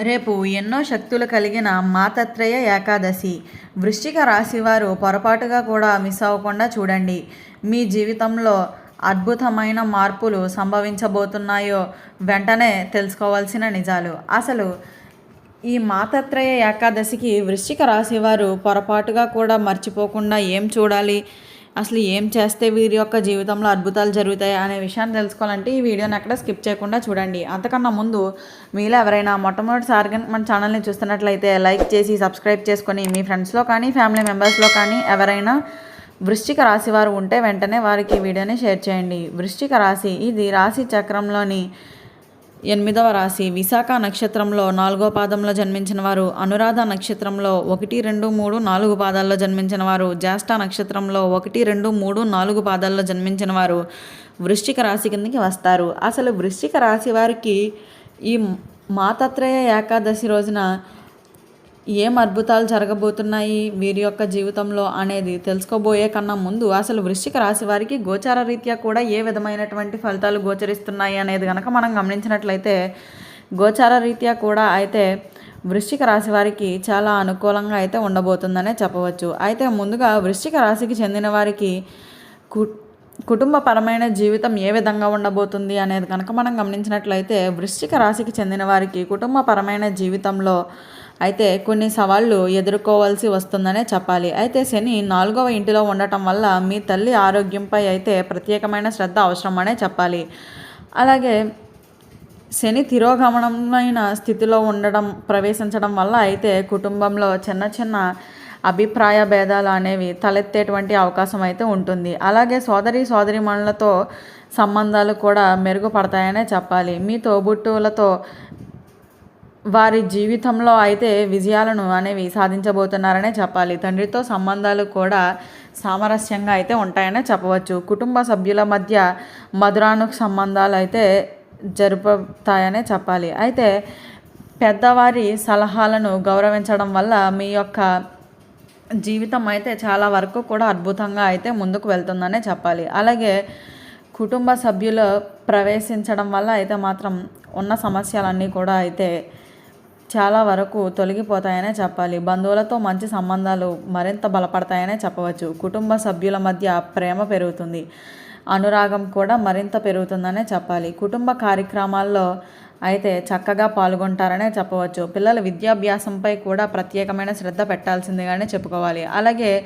రేపు ఎన్నో శక్తులు కలిగిన మాతత్రయ ఏకాదశి. వృశ్చిక రాశివారు పొరపాటుగా కూడా మిస్ అవ్వకుండా చూడండి. మీ జీవితంలో అద్భుతమైన మార్పులు సంభవించబోతున్నాయో వెంటనే తెలుసుకోవాల్సిన నిజాలు. అసలు ఈ మాతత్రయ ఏకాదశికి వృశ్చిక రాశివారు పొరపాటుగా కూడా మర్చిపోకుండా ఏం చూడాలి? అసలు ఏం చేస్తే వీరి యొక్క జీవితంలో అద్భుతాలు జరుగుతాయి అనే విషయాన్ని తెలుసుకోవాలంటే ఈ వీడియోని అక్కడ స్కిప్ చేయకుండా చూడండి. అంతకన్నా ముందు మీలో ఎవరైనా మొట్టమొదటిసారిగా మన ఛానల్ని చూస్తున్నట్లయితే లైక్ చేసి సబ్స్క్రైబ్ చేసుకొని మీ ఫ్రెండ్స్లో కానీ ఫ్యామిలీ మెంబర్స్లో కానీ ఎవరైనా వృశ్చిక రాశి వారు ఉంటే వెంటనే వారికి ఈ వీడియోని షేర్ చేయండి. వృశ్చిక రాశి ఇది రాశి చక్రంలోని ఎనిమిదవ రాశి విశాఖ నక్షత్రంలో నాలుగో పాదంలో జన్మించిన వారు అనురాధ నక్షత్రంలో ఒకటి రెండు మూడు నాలుగు పాదాల్లో జన్మించిన వారు జ్యేష్ఠ నక్షత్రంలో ఒకటి రెండు మూడు నాలుగు పాదాల్లో జన్మించిన వారు వృశ్చిక రాశి కిందకి వస్తారు. అసలు వృశ్చిక రాశి వారికి ఈ మాతత్రేయ ఏకాదశి రోజున ఏం అద్భుతాలు జరగబోతున్నాయి వీరి యొక్క జీవితంలో అనేది తెలుసుకోబోయే కన్నా ముందు అసలు వృశ్చిక రాశి వారికి గోచార రీత్యా కూడా ఏ విధమైనటువంటి ఫలితాలు గోచరిస్తున్నాయి అనేది కనుక మనం గమనించినట్లయితే గోచార రీత్యా కూడా అయితే వృశ్చిక రాశి వారికి చాలా అనుకూలంగా అయితే ఉండబోతుందనే చెప్పవచ్చు. అయితే ముందుగా వృశ్చిక రాశికి చెందిన వారికి కు కుటుంబపరమైన జీవితం ఏ విధంగా ఉండబోతుంది అనేది కనుక మనం గమనించినట్లయితే వృశ్చిక రాశికి చెందిన వారికి కుటుంబపరమైన జీవితంలో అయితే కొన్ని సవాళ్ళు ఎదుర్కోవాల్సి వస్తుందనే చెప్పాలి. అయితే శని నాలుగవ ఇంటిలో ఉండటం వల్ల మీ తల్లి ఆరోగ్యంపై అయితే ప్రత్యేకమైన శ్రద్ధ అవసరమనే చెప్పాలి. అలాగే శని తిరోగమనమైన స్థితిలో ఉండడం ప్రవేశించడం వల్ల అయితే కుటుంబంలో చిన్న చిన్న అభిప్రాయ భేదాలు అనేవి తలెత్తేటువంటి అవకాశం అయితే ఉంటుంది. అలాగే సోదరి సోదరిమణులతో సంబంధాలు కూడా మెరుగుపడతాయనే చెప్పాలి. మీ తోబుట్టువులతో వారి జీవితంలో అయితే విజయాలను అనేవి సాధించబోతున్నారనే చెప్పాలి. తండ్రితో సంబంధాలు కూడా సామరస్యంగా అయితే ఉంటాయనే చెప్పవచ్చు. కుటుంబ సభ్యుల మధ్య మధురాను సంబంధాలు అయితే జరుపుతాయనే చెప్పాలి. అయితే పెద్దవారి సలహాలను గౌరవించడం వల్ల మీ యొక్క జీవితం అయితే చాలా వరకు కూడా అద్భుతంగా అయితే ముందుకు వెళ్తుందనే చెప్పాలి. అలాగే కుటుంబ సభ్యులు ప్రవేశించడం వల్ల అయితే మాత్రం ఉన్న సమస్యలన్నీ కూడా అయితే చాలా వరకు తొలగిపోతాయనే చెప్పాలి. బంధువులతో మంచి సంబంధాలు మరింత బలపడతాయనే చెప్పవచ్చు. కుటుంబ సభ్యుల మధ్య ప్రేమ పెరుగుతుంది. అనురాగం కూడా మరింత పెరుగుతుందనే చెప్పాలి. కుటుంబ కార్యక్రమాల్లో అయితే చక్కగా పాల్గొంటారనే చెప్పవచ్చు. పిల్లల విద్యాభ్యాసంపై కూడా ప్రత్యేకమైన శ్రద్ధ పెట్టాల్సిందిగానే చెప్పుకోవాలి. అలాగే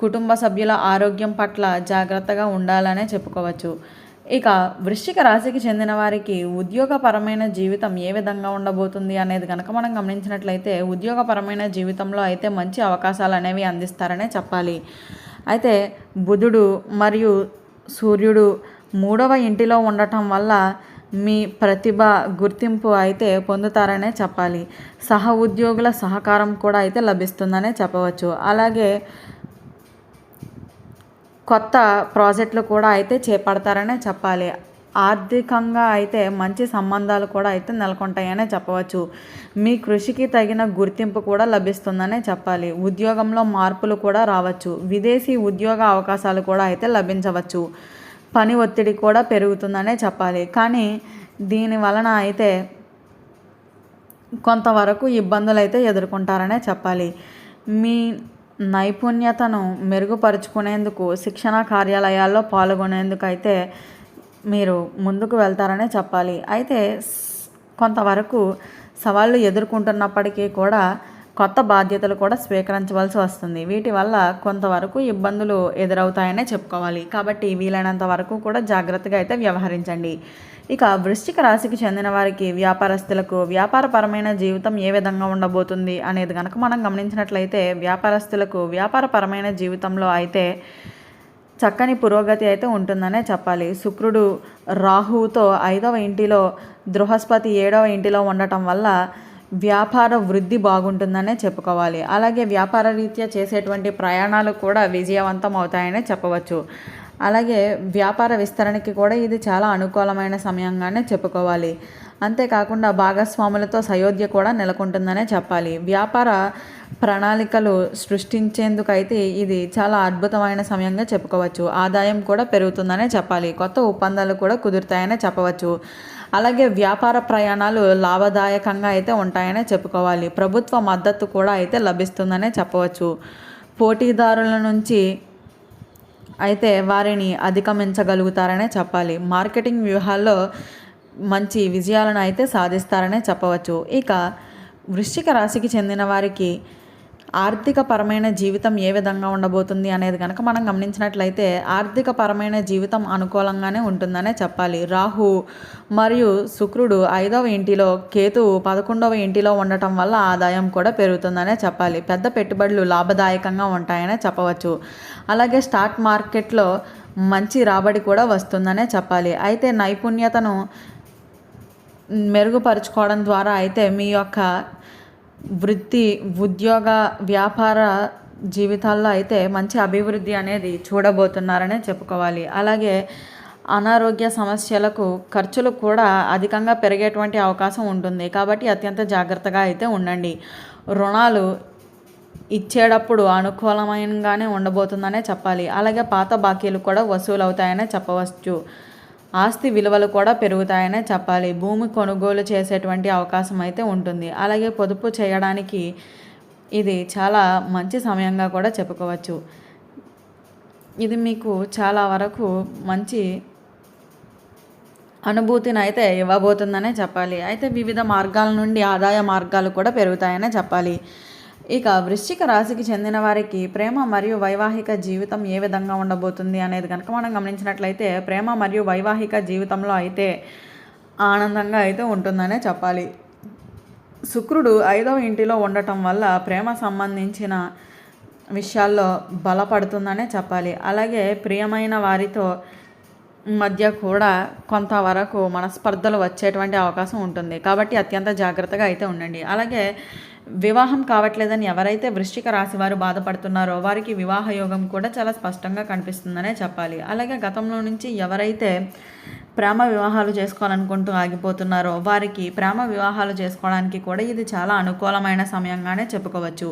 కుటుంబ సభ్యుల ఆరోగ్యం పట్ల జాగ్రత్తగా ఉండాలనే చెప్పుకోవచ్చు. ఇక వృశ్చిక రాశికి చెందిన వారికి ఉద్యోగపరమైన జీవితం ఏ విధంగా ఉండబోతుంది అనేది కనుక మనం గమనించినట్లయితే ఉద్యోగపరమైన జీవితంలో అయితే మంచి అవకాశాలు అనేవి అందిస్తారనే చెప్పాలి. అయితే బుధుడు మరియు సూర్యుడు మూడవ ఇంటిలో ఉండటం వల్ల మీ ప్రతిభ గుర్తింపు అయితే పొందుతారనే చెప్పాలి. సహ ఉద్యోగుల సహకారం కూడా అయితే లభిస్తుందనే చెప్పవచ్చు. అలాగే కొత్త ప్రాజెక్టులు కూడా అయితే చేపడతారనే చెప్పాలి. ఆర్థికంగా అయితే మంచి సంబంధాలు కూడా అయితే నెలకొంటాయనే చెప్పవచ్చు. మీ కృషికి తగిన గుర్తింపు కూడా లభిస్తుందనే చెప్పాలి. ఉద్యోగంలో మార్పులు కూడా రావచ్చు. విదేశీ ఉద్యోగ అవకాశాలు కూడా అయితే లభించవచ్చు. పని ఒత్తిడి కూడా పెరుగుతుందనే చెప్పాలి. కానీ దీని వలన అయితే కొంతవరకు ఇబ్బందులు అయితే ఎదుర్కొంటారనే చెప్పాలి. మీ నైపుణ్యతను మెరుగుపరుచుకునేందుకు శిక్షణ కార్యాలయాల్లో పాల్గొనేందుకు అయితే మీరు ముందుకు వెళ్తారనే చెప్పాలి. అయితే కొంతవరకు సవాళ్ళు ఎదుర్కొంటున్నప్పటికీ కూడా కొత్త బాధ్యతలు కూడా స్వీకరించవలసి వస్తుంది. వీటి వల్ల కొంతవరకు ఇబ్బందులు ఎదురవుతాయనే చెప్పుకోవాలి. కాబట్టి వీలైనంత వరకు కూడా జాగ్రత్తగా అయితే వ్యవహరించండి. ఇక వృశ్చిక రాశికి చెందిన వారికి వ్యాపారస్తులకు వ్యాపారపరమైన జీవితం ఏ విధంగా ఉండబోతుంది అనేది కనుక మనం గమనించినట్లయితే వ్యాపారస్తులకు వ్యాపారపరమైన జీవితంలో అయితే చక్కని పురోగతి అయితే ఉంటుందనే చెప్పాలి. శుక్రుడు రాహుతో ఐదవ ఇంటిలో బృహస్పతి ఏడవ ఇంటిలో ఉండటం వల్ల వ్యాపార వృద్ధి బాగుంటుందనే చెప్పుకోవాలి. అలాగే వ్యాపార రీత్యా చేసేటువంటి ప్రయాణాలు కూడా విజయవంతం అవుతాయనే చెప్పవచ్చు. అలాగే వ్యాపార విస్తరణకి కూడా ఇది చాలా అనుకూలమైన సమయంగానే చెప్పుకోవాలి. అంతేకాకుండా భాగస్వాములతో సయోధ్య కూడా నెలకొంటుందనే చెప్పాలి. వ్యాపార ప్రణాళికలు సృష్టించేందుకైతే ఇది చాలా అద్భుతమైన సమయంగా చెప్పుకోవచ్చు. ఆదాయం కూడా పెరుగుతుందనే చెప్పాలి. కొత్త ఒప్పందాలు కూడా కుదురుతాయనే చెప్పవచ్చు. అలాగే వ్యాపార ప్రయాణాలు లాభదాయకంగా అయితే ఉంటాయనే చెప్పుకోవాలి. ప్రభుత్వ మద్దతు కూడా అయితే లభిస్తుందనే చెప్పవచ్చు. పోటీదారుల నుంచి అయితే వారిని అధిగమించగలుగుతారనే చెప్పాలి. మార్కెటింగ్ వ్యూహాల్లో మంచి విజయాలను అయితే సాధిస్తారనే చెప్పవచ్చు. ఇక వృశ్చిక రాశికి చెందిన వారికి ఆర్థిక పరమైన జీవితం ఏ విధంగా ఉండబోతుంది అనేది కనుక మనం గమనించినట్లయితే ఆర్థిక పరమైన జీవితం అనుకూలంగానే ఉంటుందనే చెప్పాలి. రాహు మరియు శుక్రుడు ఐదవ ఇంటిలో కేతు పదకొండవ ఇంటిలో ఉండటం వల్ల ఆదాయం కూడా పెరుగుతుందనే చెప్పాలి. పెద్ద పెట్టుబడులు లాభదాయకంగా ఉంటాయనే చెప్పవచ్చు. అలాగే స్టాక్ మార్కెట్లో మంచి రాబడి కూడా వస్తుందనే చెప్పాలి. అయితే నైపుణ్యతను మెరుగుపరుచుకోవడం ద్వారా అయితే మీ యొక్క వృత్తి ఉద్యోగ వ్యాపార జీవితాల్లో అయితే మంచి అభివృద్ధి అనేది చూడబోతున్నారనే చెప్పుకోవాలి. అలాగే అనారోగ్య సమస్యలకు ఖర్చులు కూడా అధికంగా పెరిగేటువంటి అవకాశం ఉంటుంది. కాబట్టి అత్యంత జాగ్రత్తగా అయితే ఉండండి. రుణాలు ఇచ్చేటప్పుడు అనుకూలమైనగానే ఉండబోతుందనే చెప్పాలి. అలాగే పాత బాకీలు కూడా వసూలు అవుతాయనే చెప్పవచ్చు. ఆస్తి విలువలు కూడా పెరుగుతాయనే చెప్పాలి. భూమి కొనుగోలు చేసేటువంటి అవకాశం అయితే ఉంటుంది. అలాగే పొదుపు చేయడానికి ఇది చాలా మంచి సమయంగా కూడా చెప్పుకోవచ్చు. ఇది మీకు చాలా వరకు మంచి అనుభూతిని అయితే ఇవ్వబోతుందనే చెప్పాలి. అయితే వివిధ మార్గాల నుండి ఆదాయ మార్గాలు కూడా పెరుగుతాయనే చెప్పాలి. ఇక వృశ్చిక రాశికి చెందిన వారికి ప్రేమ మరియు వైవాహిక జీవితం ఏ విధంగా ఉండబోతుంది అనేది కనుక మనం గమనించినట్లయితే ప్రేమ మరియు వైవాహిక జీవితంలో అయితే ఆనందంగా అయితే ఉంటుందనే చెప్పాలి. శుక్రుడు ఐదవ ఇంటిలో ఉండటం వల్ల ప్రేమ సంబంధించిన విషయాల్లో బలపడుతుందనే చెప్పాలి. అలాగే ప్రియమైన వారితో మధ్య కూడా కొంతవరకు మనస్పర్ధలు వచ్చేటువంటి అవకాశం ఉంటుంది. కాబట్టి అత్యంత జాగ్రత్తగా అయితే ఉండండి. అలాగే వివాహం కావట్లేదని ఎవరైతే వృశ్చిక రాశి వారు బాధపడుతున్నారో వారికి వివాహ యోగం కూడా చాలా స్పష్టంగా కనిపిస్తుందనే చెప్పాలి. అలాగే గతంలో నుంచి ఎవరైతే ప్రేమ వివాహాలు చేసుకోవాలనుకుంటూ ఆగిపోతున్నారో వారికి ప్రేమ వివాహాలు చేసుకోవడానికి కూడా ఇది చాలా అనుకూలమైన సమయంగానే చెప్పుకోవచ్చు.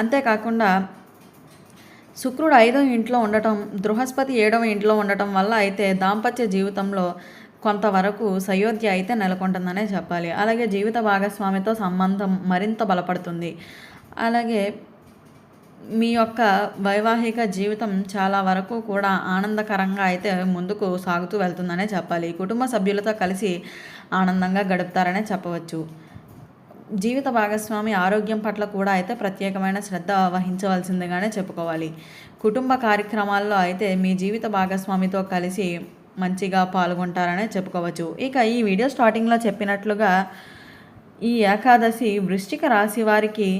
అంతేకాకుండా శుక్రుడు ఐదవ ఇంట్లో ఉండటం బృహస్పతి ఏడవ ఇంట్లో ఉండటం వల్ల అయితే దాంపత్య జీవితంలో కొంతవరకు సయోధ్య అయితే నెలకొంటుందనే చెప్పాలి. అలాగే జీవిత భాగస్వామితో సంబంధం మరింత బలపడుతుంది. అలాగే మీ యొక్క వైవాహిక జీవితం చాలా వరకు కూడా ఆనందకరంగా అయితే ముందుకు సాగుతూ వెళ్తుందనే చెప్పాలి. కుటుంబ సభ్యులతో కలిసి ఆనందంగా గడుపుతారనే చెప్పవచ్చు. జీవిత భాగస్వామి ఆరోగ్యం పట్ల కూడా అయితే ప్రత్యేకమైన శ్రద్ధ వహించవలసిందిగానే చెప్పుకోవాలి. కుటుంబ కార్యక్రమాల్లో అయితే మీ జీవిత భాగస్వామితో కలిసి మంచిగా పాల్గొంటారనే చెప్పుకోవచ్చు. ఇక ఈ వీడియో స్టార్టింగ్లో చెప్పినట్లుగా ఈ ఏకాదశి వృశ్చిక రాశి వారికి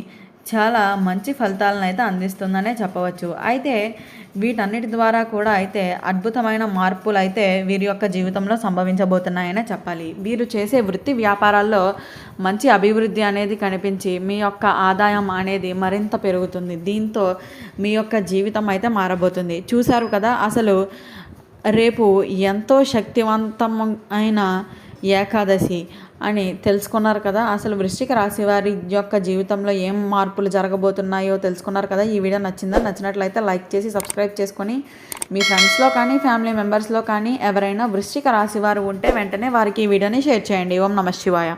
చాలా మంచి ఫలితాలను అయితే అందిస్తుందనే చెప్పవచ్చు. అయితే వీటన్నిటి ద్వారా కూడా అయితే అద్భుతమైన మార్పులు అయితే వీరి యొక్క జీవితంలో సంభవించబోతున్నాయనే చెప్పాలి. వీరు చేసే వృత్తి వ్యాపారాల్లో మంచి అభివృద్ధి అనేది కనిపించి మీ యొక్క ఆదాయం అనేది మరింత పెరుగుతుంది. దీంతో మీ యొక్క జీవితం అయితే మారబోతుంది. చూశారు కదా అసలు రేపు ఎంతో శక్తివంతం అయిన ఏకాదశి అని తెలుసుకున్నారు కదా. అసలు వృశ్చిక రాశి వారి యొక్క జీవితంలో ఏం మార్పులు జరగబోతున్నాయో తెలుసుకున్నారు కదా. ఈ వీడియో నచ్చిందా? నచ్చినట్లయితే లైక్ చేసి సబ్స్క్రైబ్ చేసుకొని మీ ఫ్రెండ్స్లో కానీ ఫ్యామిలీ మెంబర్స్లో కానీ ఎవరైనా వృశ్చిక రాశి వారు ఉంటే వెంటనే వారికి ఈ వీడియోని షేర్ చేయండి. ఓం నమ శివాయ.